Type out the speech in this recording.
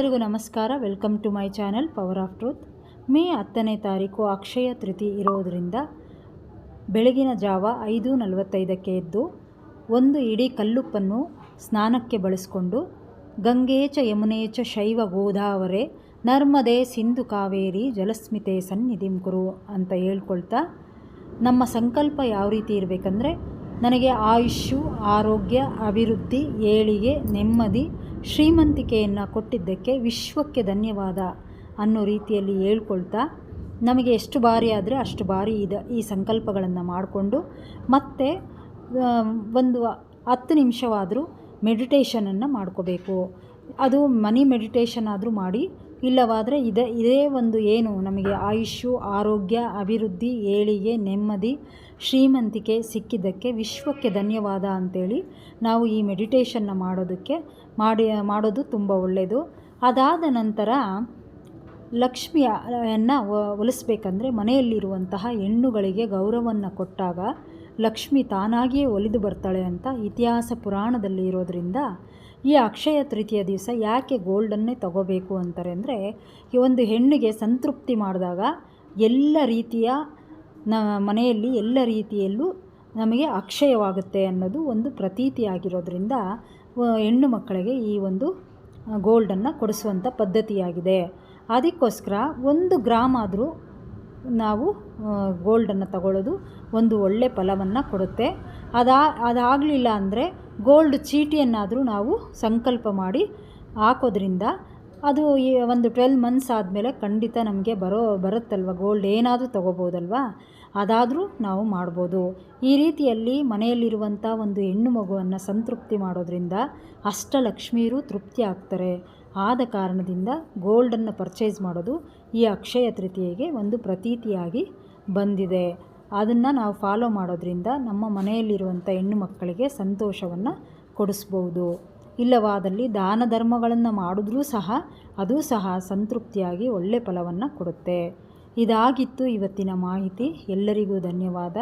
ಎಲ್ಲರಿಗೂ ನಮಸ್ಕಾರ. Welcome to my channel power of truth. May ಹತ್ತನೇ ತಾರೀಕು ಅಕ್ಷಯ ತೃತಿ ಇರೋದರಿಂದ ಬೆಳಗಿನ ಜಾವ ಐದು ನಲವತ್ತೈದಕ್ಕೆ ಎದ್ದು ಒಂದು ಇಡೀ ಕಲ್ಲುಪ್ಪನ್ನು ಸ್ನಾನಕ್ಕೆ ಬಳಸಿಕೊಂಡು ಗಂಗೇಚ ಯಮುನೇಚ ಶೈವ ಗೋದಾವರೆ ನರ್ಮದೆ ಸಿಂಧು ಕಾವೇರಿ ಜಲಸ್ಮಿತೆ ಸನ್ನಿಧಿಂ ಕುರು ಅಂತ ಹೇಳ್ಕೊಳ್ತಾ ನಮ್ಮ ಸಂಕಲ್ಪ ಯಾವ ರೀತಿ ಇರಬೇಕಂದ್ರೆ ನನಗೆ ಆಯುಷ್ಯು, ಆರೋಗ್ಯ, ಅಭಿವೃದ್ಧಿ, ಏಳಿಗೆ, ನೆಮ್ಮದಿ, ಶ್ರೀಮಂತಿಕೆಯನ್ನು ಕೊಟ್ಟಿದ್ದಕ್ಕೆ ವಿಶ್ವಕ್ಕೆ ಧನ್ಯವಾದ ಅನ್ನೋ ರೀತಿಯಲ್ಲಿ ಹೇಳ್ಕೊಳ್ತಾ ನಮಗೆ ಎಷ್ಟು ಬಾರಿ ಆದರೆ ಅಷ್ಟು ಬಾರಿ ಇದು, ಈ ಸಂಕಲ್ಪಗಳನ್ನು ಮಾಡಿಕೊಂಡು ಮತ್ತೆ ಒಂದು ಹತ್ತು ನಿಮಿಷವಾದರೂ ಮೆಡಿಟೇಷನನ್ನು ಮಾಡ್ಕೋಬೇಕು. ಅದು ಮನಿ ಮೆಡಿಟೇಷನ್ ಆದರೂ ಮಾಡಿ ಇಲ್ಲವಾದರೆ ಇದೇ ಇದೇ ಒಂದು ಏನು? ನಮಗೆ ಆಯುಷ್ಯು, ಆರೋಗ್ಯ, ಅಭಿವೃದ್ಧಿ, ಏಳಿಗೆ, ನೆಮ್ಮದಿ, ಶ್ರೀಮಂತಿಕೆ ಸಿಕ್ಕಿದ್ದಕ್ಕೆ ವಿಶ್ವಕ್ಕೆ ಧನ್ಯವಾದ ಅಂಥೇಳಿ ನಾವು ಈ ಮೆಡಿಟೇಷನ್ನ ಮಾಡೋದಕ್ಕೆ ಮಾಡಿ, ಮಾಡೋದು ತುಂಬ ಒಳ್ಳೆಯದು ಅದಾದ ನಂತರ ಲಕ್ಷ್ಮಿಯನ್ನು ಒಲಿಸ್ಬೇಕಂದ್ರೆ ಮನೆಯಲ್ಲಿರುವಂತಹ ಹೆಣ್ಣುಗಳಿಗೆ ಗೌರವವನ್ನು ಕೊಟ್ಟಾಗ ಲಕ್ಷ್ಮಿ ತಾನಾಗಿಯೇ ಒಲಿದು ಬರ್ತಾಳೆ ಅಂತ ಇತಿಹಾಸ ಪುರಾಣದಲ್ಲಿ ಇರೋದರಿಂದ ಈ ಅಕ್ಷಯ ತೃತೀಯ ದಿವಸ ಯಾಕೆ ಗೋಲ್ಡನ್ನೇ ತಗೋಬೇಕು ಅಂತಾರೆ ಅಂದರೆ ಈ ಒಂದು ಹೆಣ್ಣಿಗೆ ಸಂತೃಪ್ತಿ ಮಾಡಿದಾಗ ಎಲ್ಲ ರೀತಿಯ ಮನೆಯಲ್ಲಿ ಎಲ್ಲ ರೀತಿಯಲ್ಲೂ ನಮಗೆ ಅಕ್ಷಯವಾಗುತ್ತೆ ಅನ್ನೋದು ಒಂದು ಪ್ರತೀತಿ ಆಗಿರೋದ್ರಿಂದ ಹೆಣ್ಣು ಮಕ್ಕಳಿಗೆ ಈ ಒಂದು ಗೋಲ್ಡನ್ನು ಕೊಡಿಸುವಂಥ ಪದ್ಧತಿಯಾಗಿದೆ. ಅದಕ್ಕೋಸ್ಕರ ಒಂದು ಗ್ರಾಮ್ ಆದರೂ ನಾವು ಗೋಲ್ಡನ್ನು ತಗೊಳ್ಳೋದು ಒಂದು ಒಳ್ಳೆ ಫಲವನ್ನು ಕೊಡುತ್ತೆ. ಅದಾ, ಅದಾಗಲಿಲ್ಲ ಅಂದರೆ ಗೋಲ್ಡ್ ಚೀಟಿಯನ್ನಾದರೂ ನಾವು ಸಂಕಲ್ಪ ಮಾಡಿ ಹಾಕೋದ್ರಿಂದ ಅದು ಈ ಒಂದು ಟ್ವೆಲ್ ಮಂತ್ಸ್ ಆದಮೇಲೆ ಖಂಡಿತ ನಮಗೆ ಬರೋ, ಬರುತ್ತಲ್ವ? ಗೋಲ್ಡ್ ಏನಾದರೂ ತೊಗೋಬೋದಲ್ವಾ? ಅದಾದರೂ ನಾವು ಮಾಡ್ಬೋದು. ಈ ರೀತಿಯಲ್ಲಿ ಮನೆಯಲ್ಲಿರುವಂಥ ಒಂದು ಹೆಣ್ಣು ಮಗುವನ್ನು ಸಂತೃಪ್ತಿ ಮಾಡೋದ್ರಿಂದ ಅಷ್ಟಲಕ್ಷ್ಮೀರು ತೃಪ್ತಿ ಆಗ್ತಾರೆ. ಆದ ಕಾರಣದಿಂದ ಗೋಲ್ಡನ್ನು ಪರ್ಚೇಸ್ ಮಾಡೋದು ಈ ಅಕ್ಷಯ ತೃತೀಯೆಗೆ ಒಂದು ಪ್ರತೀತಿಯಾಗಿ ಬಂದಿದೆ. ಅದನ್ನು ನಾವು ಫಾಲೋ ಮಾಡೋದ್ರಿಂದ ನಮ್ಮ ಮನೆಯಲ್ಲಿರುವಂಥ ಹೆಣ್ಣು ಮಕ್ಕಳಿಗೆ ಸಂತೋಷವನ್ನು ಕೊಡಿಸ್ಬೋದು. ಇಲ್ಲವಾದಲ್ಲಿ ದಾನ ಧರ್ಮಗಳನ್ನು ಮಾಡಿದ್ರೂ ಸಹ ಅದು ಸಹ ಸಂತೃಪ್ತಿಯಾಗಿ ಒಳ್ಳೆ ಫಲವನ್ನು ಕೊಡುತ್ತೆ. ಇದಾಗಿತ್ತು ಇವತ್ತಿನ ಮಾಹಿತಿ. ಎಲ್ಲರಿಗೂ ಧನ್ಯವಾದ.